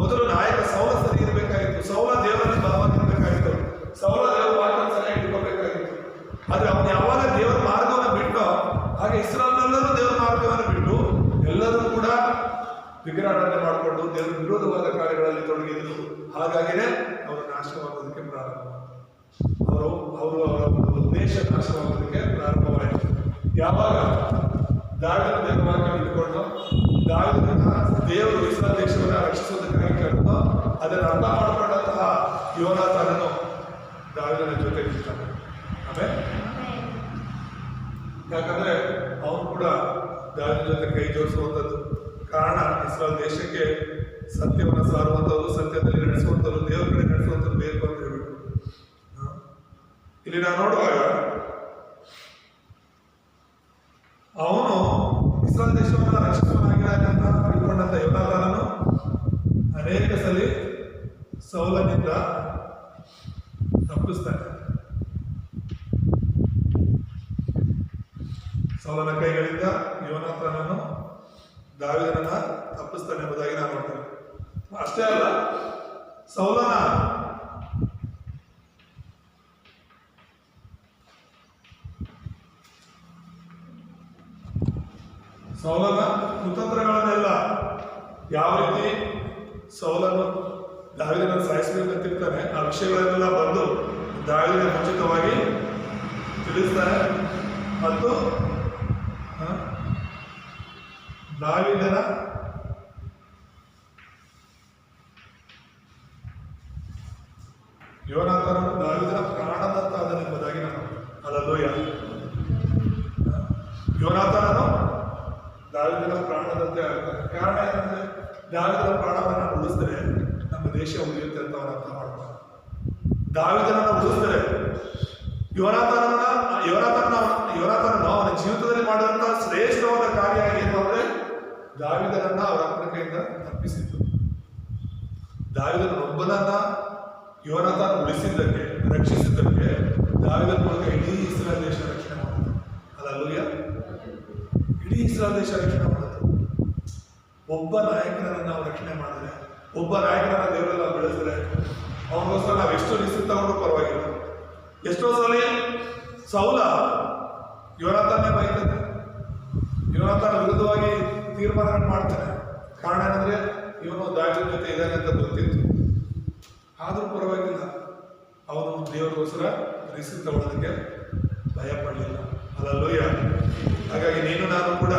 ಮೊದಲು ನಾಯಕ ಸೌಲ ಸರಿ ಇರಬೇಕಾಗಿತ್ತು ಸೌಲ ದೇವರಲ್ಲಿ ಬಲವಾಗಿರ್ಬೇಕಾಗಿತ್ತು ಸೌಲ ದೇವರ ವಾಕ್ಯ ಸರಿಯಾಗಿ ಇಟ್ಕೋಬೇಕಾಗಿತ್ತು ಆದ್ರೆ ಅವನು ಯಾವಾಗ ದೇವರ ಮಾರ್ಗವನ್ನು ಬಿಟ್ಟು ಹಾಗೆ ಇಸ್ರಾಲ್ನೆಲ್ಲರೂ ದೇವರ ಮಾರ್ಗವನ್ನು ಬಿಟ್ಟು ಎಲ್ಲರೂ ಕೂಡ ವಿಗ್ರಹಾರಾಧನೆ ಮಾಡಿಕೊಂಡು ದೇವರ ವಿರೋಧವಾದ ಕಾರ್ಯಗಳಲ್ಲಿ ತೊಡಗಿದ್ರು ಹಾಗಾಗಿನೇ ಅವರು ನಾಶವಾಗೋದಕ್ಕೆ ಪ್ರಾರಂಭ. ಅವರು ಅವರು ಅವರ ಒಂದು ದೇಶ ನಾಶವಾಗೋದಕ್ಕೆ ಪ್ರಾರಂಭವಾಯಿತು. ಯಾವಾಗ? ದಾವಿದನ ನೆರವಾಗಿ ಇಟ್ಕೊಂಡು ದಾವಿದನ ದೇವರು ಇಸ್ರಾ ದೇಶವನ್ನು ರಕ್ಷಿಸೋದಕ್ಕಾಗಿ ಕರೆದು ಅದನ್ನು ಅರ್ಥ ಮಾಡಿಕೊಂಡಂತಹ ಯೋನಾಥನನು ದಾಳಿನ ಜೊತೆ ಇರ್ತಾನೆ ಆಮೇಲೆ? ಯಾಕಂದ್ರೆ ಅವನು ಕೂಡ ದಾವಿದನ ಜೊತೆ ಕೈ ಜೋಡಿಸುವಂಥದ್ದು. ಕಾರಣ ಇಸ್ರಾ ದೇಶಕ್ಕೆ ಸತ್ಯವನ್ನು ಸಾರುವಂಥದ್ದು, ಸತ್ಯದಲ್ಲಿ ನಡೆಸುವಂಥದ್ದು ದೇವರ ಕಡೆ ನಡೆಸುವಂಥದ್ದು ಬೇಕು ಅಂತ ಹೇಳ್ಬಿಟ್ಟು ಹ? ಇಲ್ಲಿ ನಾವು ನೋಡುವಾಗ ಅವನು ಇಸ್ರಾಯಲ್ ದೇಶವನ್ನು ರಕ್ಷಿಸುವನಾಗಿದ್ದಾನೆ ಅಂತ ತಿಳ್ಕೊಂಡಂತ ಯೋನಾಥನನು ಅನೇಕ ಸಲ ಸೌಲನಿಂದ ತಪ್ಪಿಸ್ತಾನೆ ಸೌಲನ ಕೈಗಳಿಂದ ಯೋನಾಥನನ್ನು ದಾವಿದನನ್ನ ತಪ್ಪಿಸ್ತಾನೆ ಎಂಬುದಾಗಿ ನಾನು ನೋಡ್ತೇನೆ ಅಷ್ಟೇ ಅಲ್ಲ ಸೌಲನ. ಸೌಲನ ಕುತಂತ್ರಗಳನ್ನೆಲ್ಲ ಯಾವ ರೀತಿ ಸೌಲನ್ನು ದಾವಿದನ ಸಾಯಿಸಬೇಕಂತಿರ್ತಾನೆ ಆ ವಿಷಯಗಳನ್ನೆಲ್ಲ ಬಂದು ದಾಳಿನ ಮುಂಚಿತವಾಗಿ ತಿಳಿಸ್ತಾರೆ. ಮತ್ತು ಆ, ದಾವಿದನ ಯೋನಾಥನನು ದಾವಿದನ ಪ್ರಾಣದಂತ ಅದನೆಂಬುದಾಗಿ ನಾನು ಅಲ್ಲೋಯ ಯೋನಾಥನನು ದಾವಿದನ ಪ್ರಾಣದಂತೆ ಆಗ್ತಾನೆ ಕಾರಣ ಏನಂದ್ರೆ ದಾವಿದನ ಪ್ರಾಣವನ್ನ ಉಳಿಸಿದ್ರೆ ನಮ್ಮ ದೇಶ ಉಳಿಯುತ್ತೆ ಅಂತ ಅವನು ಅರ್ಥ ಮಾಡ್ತಾನೆ ದಾವಿದನನ್ನ ಉಳಿಸಿದ್ರೆ ಯೋನಾಥನ ಯೋನಾಥನನ್ನು ಅವನ ಜೀವಿತದಲ್ಲಿ ಮಾಡಿದಂತಹ ಶ್ರೇಷ್ಠವಾದ ಕಾರ್ಯ ಏನು ಅಂದ್ರೆ ದಾವಿದನನ್ನ ಅವರ ಅಪ್ಪನ ಕೈಯಿಂದ ತಪ್ಪಿಸಿದ್ದು. ದಾವಿದನೊಬ್ಬನನ್ನ ಯೋನಾಥನ ಉಳಿಸಿದ್ದಕ್ಕೆ, ರಕ್ಷಿಸಿದ್ದಕ್ಕೆ ದಾವಿದನ ಮೂಲಕ ಇಡೀ ಇಸ್ರಾಯಲ್ ದೇಶ ರಕ್ಷಣೆ ಮಾಡಿತು ಅಲ್ಲೂಯ್ಯ ಇಡೀ ಇಸ್ರಾಯಲ್ ದೇಶ ರಕ್ಷಣೆ ಮಾಡಿತು ಒಬ್ಬ ನಾಯಕನನ್ನ ನಾವು ರಕ್ಷಣೆ ಮಾಡಿದ್ರೆ, ಒಬ್ಬ ನಾಯಕನನ್ನ ದೇವರೆಲ್ಲ ಬೆಳೆಸಿದ್ರೆ, ಅವನಿಗೋಸ್ಕರ ನಾವು ಎಷ್ಟು ರಿಸ್ಕ್ ತಗೊಂಡ್ರು ಪರವಾಗಿಲ್ಲ. ಎಷ್ಟೋ ಸಲ ಸೌಲ, ಯೋನಾಥನ್ನೇ ಬೈತಾನೆ. ಯೋನಾಥನ ವಿರುದ್ಧವಾಗಿ ತೀರ್ಮಾನ ಮಾಡ್ತಾನೆ. ಕಾರಣ ಏನಂದ್ರೆ, ಇವನು ದಾವಿದನ ಜೊತೆ ಇದ್ದಾನೆ ಅಂತ ಗೊತ್ತಿತ್ತು. ಆದರೂ ಪರವಾಗಿಲ್ಲ. ಅವನು ದೇವರಿಗೋಸ್ಕರ ರಿಸ್ಕ್ ತಗೊಳ್ಳೋದಕ್ಕೆ ಭಯ ಪಡಲಿಲ್ಲ. ಅಲ್ಲಲ್ಲೋಯ್ಯ ಹಾಗಾಗಿ ನೀನು ನಾನು ಕೂಡ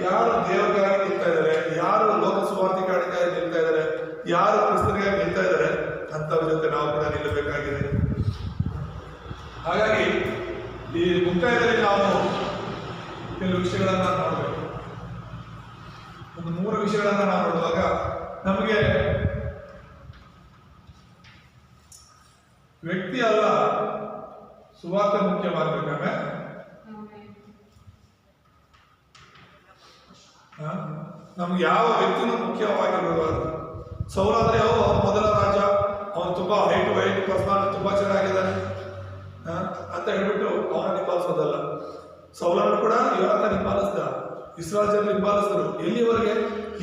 ಯಾರು ದೇವರಿಗಾಗಿ ನಿಲ್ತಾ ಇದ್ದಾರೆ, ಯಾರು ಲೋಕ ಸುವಾರ್ಥಿಕಾರಿಗಾಗಿ ನಿಲ್ತಾ ಇದ್ದಾರೆ, ಯಾರು ಕ್ರಿಸ್ತನಿಗಾಗಿ ನಿಲ್ತಾ ಇದ್ದಾರೆ, ಅಂಥವ್ರ ಜೊತೆ ನಾವು ಕೂಡ ನಿಲ್ಲಬೇಕಾಗಿದೆ. ಹಾಗಾಗಿ ಈ ಮುಕ್ತಾಯದಲ್ಲಿ ನಾವು ಕೆಲವು ವಿಷಯಗಳನ್ನು ನೋಡಬೇಕು. ಒಂದು ಮೂರು ವಿಷಯಗಳನ್ನು ನಾವು ನೋಡುವಾಗ ನಮಗೆ ವ್ಯಕ್ತಿ ಅಲ್ಲ ಸುವಾರ್ತೆ ಮುಖ್ಯವಾಗಬೇಕಾದ್ರೆ ನಮ್ಗೆ ಯಾವ ವ್ಯಕ್ತಿನೂ ಮುಖ್ಯವಾಗಿರಬಾರ್ದು. ಸೌರಾದ್ರೆ ಅವರು ಮೊದಲ ರಾಜ. ಅವನು ತುಂಬಾ ಹೈಟ್ ವೈಟ್ ಪರ್ಸನಾಲಿಟಿ ತುಂಬಾ ಚೆನ್ನಾಗಿದ್ದಾನೆ. ಅಂತ ಹೇಳ್ಬಿಟ್ಟು ಅವನ ನಿಭಾಯಿಸೋದಲ್ಲ. ಸೌಲನ್ನು ಕೂಡ ಇವರತ್ತ ನಿಭಾಯಿಸ್ದ. ಜನ ನಿಂಬಾಲಿಸಿದ್ರು ಎಲ್ಲಿವರೆಗೆ?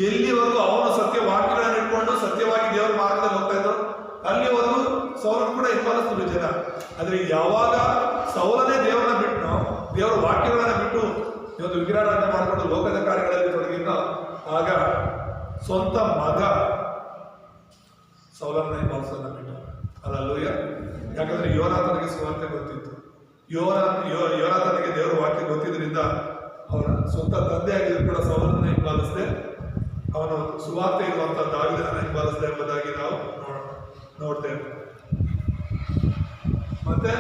ಎಲ್ಲಿವರೆಗೂ ಅವನು ಸತ್ಯ ವಾಕ್ಯಗಳನ್ನು ಇಟ್ಕೊಂಡು ಸತ್ಯವಾಗಿ ದೇವರ ಮಾರ್ಗದಲ್ಲಿ ಹೋಗ್ತಾ ಇದ್ರು? ಅಲ್ಲಿವರೆಗೂ ಸೌಲನ್ನು ಕೂಡ ಹಿಂಬಾಲಿಸಿದ್ರು ಜನ. ಆದರೆ ಯಾವಾಗ ಸೌಲನೇ ದೇವರನ್ನ ಬಿಟ್ಟು ದೇವರ ವಾಕ್ಯಗಳನ್ನ ಬಿಟ್ಟು ಇವತ್ತು ವಿಗ್ರಹಾರಾಧನೆ ಮಾಡಿಕೊಂಡು ಲೋಕದ ಕಾರ್ಯಗಳಲ್ಲಿ ತೊಡಗಿದ್ದ ಆಗ ಸ್ವಂತ ಮಗ ಸೌಲನ್ನ ಹಿಂಬಾಲಿಸೋದನ್ನ ಬಿಟ್ಟು ಅಲ್ಲಲ್ಲೂಯ್ಯ ಯಾಕಂದ್ರೆ ಸುವಾರ್ತೆ ಗೊತ್ತಿತ್ತು ಯೋರ ಯೋ- ಯೋನಾಥನಿಗೆ ದೇವರ ವಾಕ್ಯ ಗೊತ್ತಿದ್ದರಿಂದ ಅವನ ಸ್ವಂತ ತಂದೆ ಆಗಿದ್ರು ಕೂಡ ಸೌಲನ್ನ ಹಿಂಬಾಲಿಸದೆ, ಅವನು ಸುವಾರ್ತೆ ಇರುವಂತಹ ದಾವಿದನ ಹಿಂಬಾಲಿಸದೆ ಎಂಬುದಾಗಿ ನಾವು ನೋಡ್ತೇವೆ. ಮತ್ತೆ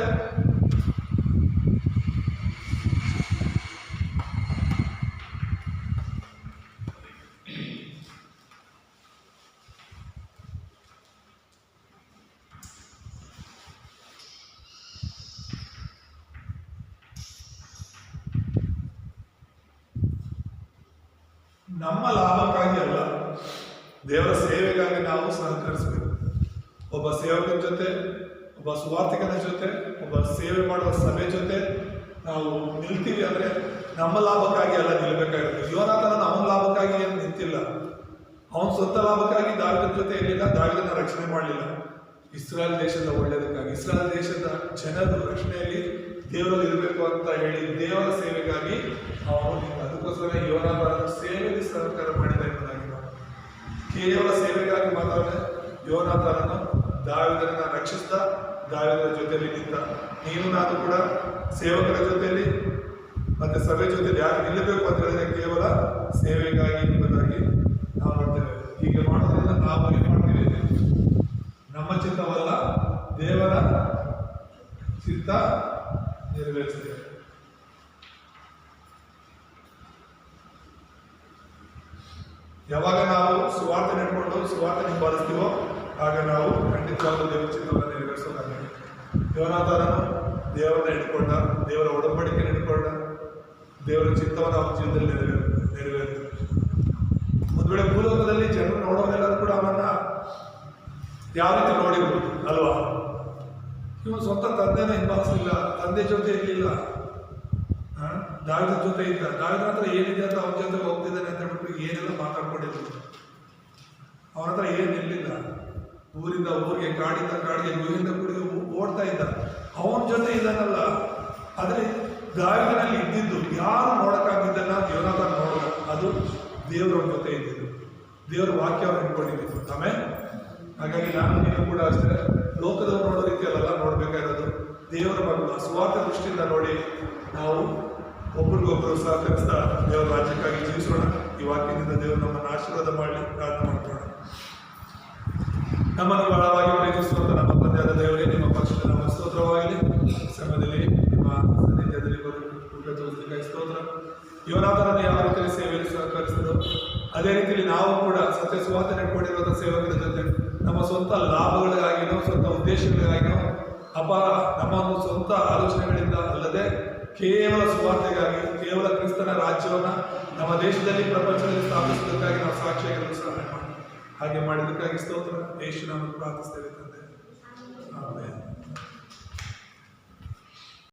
ದೇವರ ಸೇವೆಗಾಗಿ ನಾವು ಸಹಕರಿಸಬೇಕು. ಒಬ್ಬ ಸೇವಕನ ಜೊತೆ, ಒಬ್ಬ ಸುವಾರ್ಥಿಕನ ಜೊತೆ, ಒಬ್ಬ ಸೇವೆ ಮಾಡುವ ಸಭೆ ಜೊತೆ ನಾವು ನಿಲ್ತೀವಿ ಅಂದ್ರೆ ನಮ್ಮ ಲಾಭಕ್ಕಾಗಿ ಅಲ್ಲ ನಿಲ್ಬೇಕಾಗಿರುತ್ತೆ. ಯೋನಾಥನ ಅವನ ಲಾಭಕ್ಕಾಗಿ ಏನು ನಿಂತಿಲ್ಲ. ಅವನ ಸ್ವಂತ ಲಾಭಕ್ಕಾಗಿ ದಾವಿದನ ಜೊತೆ ಇರಲಿಲ್ಲ ದಾವಿದನ ರಕ್ಷಣೆ ಮಾಡಲಿಲ್ಲ. ಇಸ್ರಾಯಲ್ ದೇಶದ ಒಳ್ಳೆಯದಕ್ಕಾಗಿ ಇಸ್ರಾಯಲ್ ದೇಶದ ಜನರ ರಕ್ಷಣೆಯಲ್ಲಿ ದೇವರಲ್ಲಿ ಇರಬೇಕು ಅಂತ ಹೇಳಿ ದೇವರ ಸೇವೆಗಾಗಿ ಅವನು. ಅದಕ್ಕೋಸ್ಕರ ಯೋನಾಥನ ಸೇವೆಯಲ್ಲಿ ಸಹಕಾರ ಮಾಡಿದ ಕೇವಲ ಸೇವೆಗಾಗಿ ಮಾತ್ರ ಯೋನಾಥನನ್ನು ದಾವಿದರನ್ನ ರಕ್ಷಿಸ್ತಾ ದಾವಿದರ ಜೊತೆಯಲ್ಲಿ ನಿಂತ, ನೀನು ನಾನು ಕೂಡ ಸೇವಕರ ಜೊತೆಯಲ್ಲಿ ಮತ್ತೆ ಸಭೆ ಜೊತೆಯಲ್ಲಿ ಯಾರು ನಿಲ್ಲಬೇಕು ಅಂತ ಹೇಳಿದ್ರೆ ಕೇವಲ ಸೇವೆಗಾಗಿ ಎಂಬುದಾಗಿ ನಾವು ಮಾಡ್ತೇವೆ. ಹೀಗೆ ಮಾಡೋದ್ರಿಂದ ನಾವು ಏನ್ ಮಾಡ್ತೀವಿ? ನಮ್ಮ ಚಿತ್ತವಲ್ಲ, ದೇವರ ಚಿತ್ತ ನೆರವೇರಿಸ್ತೇವೆ. ಯಾವಾಗ ನಾವು ಸುವಾರ್ತೆ ನಡ್ಕೊಂಡು, ಸುವಾರ್ತೆ ನಿಂಬಾಲಿಸ್ತೀವೋ ಆಗ ನಾವು ಖಂಡಿತವಾಗ್ಲೂ ದೇವರ ಚಿತ್ರವನ್ನು ನೆರವೇರಿಸೋದಾಗಿದೆ ಯೋನಾಥನನು ದೇವರನ್ನ ಇಟ್ಕೊಂಡ ದೇವರ ಒಡಂಬಡಿಕೆ ಇಟ್ಕೊಂಡ ದೇವರ ಚಿತ್ತವನ್ನು ಅವನ ಜೀವನದಲ್ಲಿ ನೆರವೇರ ನೆರವೇರಿತು. ಒಂದು ಜನರು ನೋಡೋದೆಲ್ಲರೂ ಕೂಡ ಅವನ್ನ ಯಾವ ರೀತಿ ನೋಡಿರ್ಬೋದು, ಅಲ್ವಾ? ಇವನು ಸ್ವಂತ ತಂದೆನ ಹಿಂಬಾಲಿಸಲಿಲ್ಲ, ತಂದೆ ಜೊತೆ ಇರಲಿಲ್ಲ. ದಾವಿದ ಜೊತೆ ಇದ್ದ ದಾವಿದ ಹತ್ರ ಏನಿದೆ ಅಂತ ಅವ್ರ ಜೊತೆ ಹೋಗ್ತಿದ್ದಾನೆ ಅಂತ ಹೇಳ್ಬಿಟ್ಟು ಏನೆಲ್ಲ ಮಾತಾಡ್ಕೊಂಡಿದ್ರು? ಅವನ ಹತ್ರ ಏನಿರಲಿಲ್ಲ ಊರಿಂದ ಊರಿಗೆ, ಕಾಡಿಂದ ಕಾಡಿಗೆ ಗುಹಿಂದ ಗುಡಿಗೆ ಓಡ್ತಾ ಇದ್ದ ಅವನ ಜೊತೆ ಇದ್ದಾನಲ್ಲ. ಆದರೆ ದಾವಿದನಲ್ಲಿ ಇದ್ದಿದ್ದು ಯಾರು ನೋಡಕ್ಕಾಗಿದ್ದನ್ನ ಯೋನಾಥ ನೋಡಲ್ಲ. ಅದು ದೇವರ ಜೊತೆ ಇದ್ದಿದ್ದು. ದೇವರ ವಾಕ್ಯವನ್ನು ಇಟ್ಕೊಂಡಿದ್ದು ಆಮೇಲೆ ಹಾಗಾಗಿ ನಾನು ನೀನು ಕೂಡ ಅಷ್ಟೇ ಲೋಕದವ್ರು ನೋಡೋ ರೀತಿಯಲ್ಲೆಲ್ಲ ನೋಡಬೇಕಾಗಿರೋದು ದೇವರ ಮಗಳು ಸ್ವಾರ್ಥ ದೃಷ್ಟಿಯಿಂದ ನೋಡಿ ನಾವು ಒಬ್ರಿಗೊಬ್ರು ಸಹಕರಿಸ್ತಾ ದೇವರ ರಾಜ್ಯಕ್ಕಾಗಿ ಜೀವಿಸೋಣ. ಈ ವಾಕ್ಯದಿಂದ ದೇವರು ನಮ್ಮನ್ನು ಆಶೀರ್ವಾದ ಮಾಡಲಿ, ಪ್ರಾರ್ಥನೆ ಮಾಡೋಣ ನಮ್ಮನ್ನು ಬಹಳವಾಗಿ ಪ್ರೀತಿಸುವಂತ ನಮ್ಮ ತಂದೆಯಾದ ದೇವರೇ, ನಿಮ್ಮ ಪಕ್ಷದ ನಮ್ಮ ಸ್ತೋತ್ರವಾಗಲಿ. ಸಮಯದಲ್ಲಿ ನಿಮ್ಮ ಸನ್ನಿಧ್ಯದಲ್ಲಿ ತೋರಿಸಲಿಕ್ಕೆ ಸ್ತೋತ್ರ. ಇವರಾದರನ್ನು ಯಾವ ರೀತಿಯಲ್ಲಿ ಸೇವೆಯಲ್ಲಿ ಸಹಕರಿಸಿದ್ರು ಅದೇ ರೀತಿಯಲ್ಲಿ ನಾವು ಕೂಡ ಸತ್ಯ ಸುವಾರ್ತೆ ಕೊಡಿರುವಂತಹ ಸೇವಕರ ಜೊತೆ, ನಮ್ಮ ಸ್ವಂತ ಲಾಭಗಳಿಗಾಗಿನೋ, ಸ್ವಂತ ಉದ್ದೇಶಗಳಿಗಾಗಿನೋ, ಅಪಾರ ನಮ್ಮ ಒಂದು ಸ್ವಂತ ಆಲೋಚನೆಗಳಿಂದ ಅಲ್ಲದೆ ಕೇವಲ ಸುವಾರ್ತೆಗಾಗಿ, ಕೇವಲ ಕ್ರಿಸ್ತನ ರಾಜ್ಯವನ್ನು ನಮ್ಮ ದೇಶದಲ್ಲಿ ಪ್ರಪಂಚದಲ್ಲಿ ಸ್ಥಾಪಿಸುವುದಕ್ಕಾಗಿ ನಾವು ಸಾಕ್ಷಿಯಾಗಿರಲು ಸಹಾಯ ಮಾಡಿ. ಹಾಗೆ ಮಾಡಿದ್ದಕ್ಕಾಗಿ ಸ್ತೋತ್ರ. ನಾವು ಪ್ರಾರ್ಥಿಸ್ತೇವೆ ತಂದೆ.